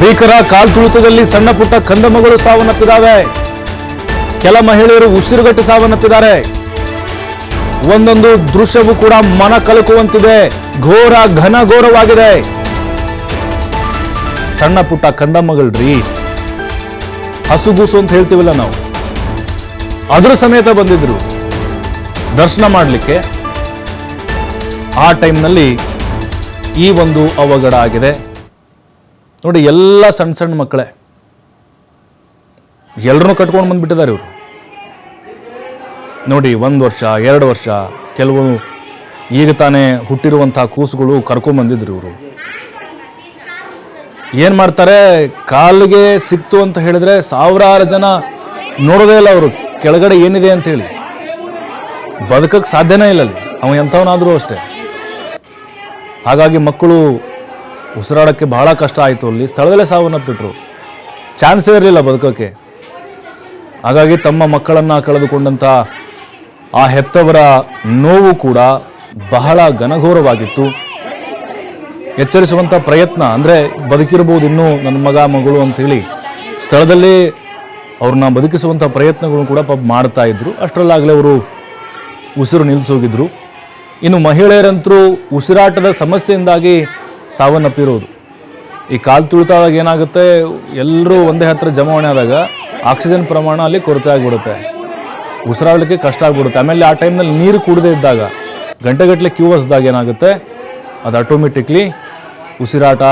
ಭೀಕರ ಕಾಲ್ತುಳಿತದಲ್ಲಿ ಸಣ್ಣ ಪುಟ್ಟ ಕಂದಮ್ಮಗಳು ಸಾವನ್ನಪ್ಪಿದ್ದಾವೆ ಕೆಲ ಮಹಿಳೆಯರು ಉಸಿರುಗಟ್ಟಿ ಸಾವನ್ನಪ್ಪಿದ್ದಾರೆ. ಒಂದೊಂದು ದೃಶ್ಯವೂ ಕೂಡ ಮನ ಕಲಕುವಂತಿದೆ. ಘೋರ, ಘನ ಘೋರವಾಗಿದೆ. ಸಣ್ಣ ಪುಟ್ಟ ಕಂದಮ್ಮಗಳ್ರಿ. ಹಸುಗೂಸು ಅಂತ ಹೇಳ್ತೀವಲ್ಲ ನಾವು. ಅದ್ರ ಸಮೇತ ಬಂದಿದ್ರು. ದರ್ಶನ ಮಾಡಲಿಕ್ಕೆ. ಆ ಟೈಮ್ನಲ್ಲಿ ಈ ಒಂದು ಅವಘಡ ಆಗಿದೆ. ನೋಡಿ, ಎಲ್ಲ ಸಣ್ಣ ಸಣ್ಣ ಮಕ್ಕಳೇ ಎಲ್ಲರೂ ಕಟ್ಕೊಂಡು ಬಂದುಬಿಟ್ಟಿದ್ದಾರೆ ಇವರು. ನೋಡಿ, ಒಂದು ವರ್ಷ, ಎರಡು ವರ್ಷ, ಕೆಲವು ಈಗ ತಾನೇ ಹುಟ್ಟಿರುವಂಥ ಕೂಸುಗಳು ಕರ್ಕೊಂಬಂದಿದ್ರು ಇವರು. ಏನು ಮಾಡ್ತಾರೆ? ಕಾಲಿಗೆ ಸಿಕ್ತು ಅಂತ ಹೇಳಿದ್ರೆ ಸಾವಿರಾರು ಜನ ನೋಡೋದೇ ಇಲ್ಲ ಅವರು. ಕೆಳಗಡೆ ಏನಿದೆ ಅಂತ ಹೇಳಿ. ಬದುಕಕ್ಕೆ ಸಾಧ್ಯನೇ ಇಲ್ಲ ಅಲ್ಲಿ. ಅವ ಎಂಥವನಾದರೂ ಅಷ್ಟೇ. ಹಾಗಾಗಿ ಮಕ್ಕಳು ಉಸಿರಾಡೋಕ್ಕೆ ಬಹಳ ಕಷ್ಟ ಆಯಿತು ಅಲ್ಲಿ. ಸ್ಥಳದಲ್ಲೇ ಸಾವನ್ನಪ್ಪಿಟ್ರು ಚಾನ್ಸೇ ಇರಲಿಲ್ಲ ಬದುಕೋಕ್ಕೆ ಹಾಗಾಗಿ ತಮ್ಮ ಮಕ್ಕಳನ್ನು ಕಳೆದುಕೊಂಡಂಥ ಆ ಹೆತ್ತವರ ನೋವು ಕೂಡ ಬಹಳ ಘನಘೋರವಾಗಿತ್ತು. ಎಚ್ಚರಿಸುವಂಥ ಪ್ರಯತ್ನ, ಅಂದರೆ ಬದುಕಿರ್ಬೋದು ಇನ್ನೂ ನನ್ನ ಮಗ, ಮಗಳು ಅಂಥೇಳಿ ಸ್ಥಳದಲ್ಲಿ ಅವ್ರನ್ನ ಬದುಕಿಸುವಂಥ ಪ್ರಯತ್ನಗಳು ಕೂಡ ಪಾಪ ಮಾಡ್ತಾ ಅಷ್ಟರಲ್ಲಾಗಲೇ ಅವರು ಉಸಿರು ನಿಲ್ಲಿಸೋಗಿದ್ರು ಇನ್ನು ಮಹಿಳೆಯರಂತರೂ ಉಸಿರಾಟದ ಸಮಸ್ಯೆಯಿಂದಾಗಿ ಸಾವನ್ನಪ್ಪಿರೋದು ಈ ಕಾಲು ತುಳಿತಾದಾಗ ಏನಾಗುತ್ತೆ ಎಲ್ಲರೂ ಒಂದೇ ಹತ್ರ ಜಮಾವಣೆ ಆದಾಗ ಆಕ್ಸಿಜನ್ ಪ್ರಮಾಣ ಅಲ್ಲಿ ಕೊರತೆ ಆಗಿಬಿಡುತ್ತೆ. ಉಸಿರಾಡಲಿಕ್ಕೆ ಕಷ್ಟ ಆಗಿಬಿಡುತ್ತೆ. ಆಮೇಲೆ ಆ ಟೈಮ್ನಲ್ಲಿ ನೀರು ಕುಡದೇ ಇದ್ದಾಗ, ಗಂಟೆಗಟ್ಟಲೆ ಕ್ಯೂ ಹಸ್ದಾಗ ಏನಾಗುತ್ತೆ, ಅದು ಆಟೋಮೆಟಿಕ್ಲಿ ಉಸಿರಾಟ